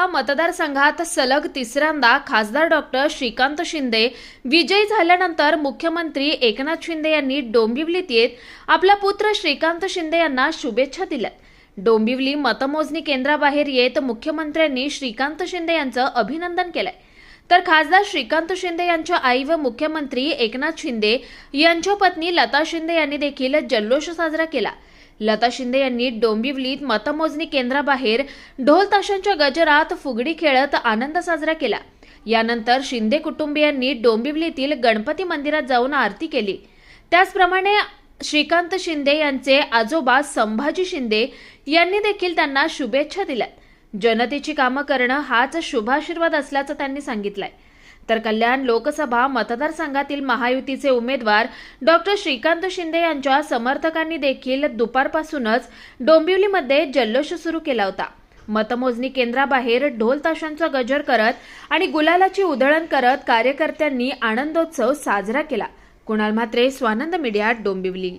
लोकसभा मतदारसंघात सलग तिसऱ्यांदा खासदार डॉक्टर श्रीकांत शिंदे विजयी झाल्यानंतर मुख्यमंत्री एकनाथ शिंदे यांनी डोंबिवलीत येत आपला पुत्र श्रीकांत शिंदे यांना शुभेच्छा दिल्या डोंबिवली मतमोजणी केंद्राबाहेर येत मुख्यमंत्र्यांनी श्रीकांत शिंदे यांचं अभिनंदन केलंय. तर खासदार श्रीकांत शिंदे यांच्या आई व मुख्यमंत्री एकनाथ शिंदे यांच्या पत्नी लता शिंदे यांनी देखील जल्लोष साजरा केला. लता शिंदे यांनी डोंबिवलीत मतमोजणी केंद्राबाहेर ढोल ताशांच्या गजरात फुगडी खेळत आनंद साजरा केला. यानंतर शिंदे कुटुंबियांनी डोंबिवलीतील गणपती मंदिरात जाऊन आरती केली. त्याचप्रमाणे श्रीकांत शिंदे यांचे आजोबा संभाजी शिंदे यांनी देखील त्यांना शुभेच्छा दिल्या जनतेची कामं करणं हाच शुभाशीर्वाद असल्याचं त्यांनी सांगितलंय. तर कल्याण लोकसभा मतदारसंघातील महायुतीचे उमेदवार डॉक्टर श्रीकांत शिंदे यांच्या समर्थकांनी देखील दुपारपासूनच डोंबिवलीमध्ये जल्लोष सुरू केला होता. मतमोजणी केंद्राबाहेर ढोल ताशांचा गजर करत आणि गुलालाची उधळण करत कार्यकर्त्यांनी आनंदोत्सव साजरा केला. कुणाल म्हात्रे स्वानंद मीडिया डोंबिवली.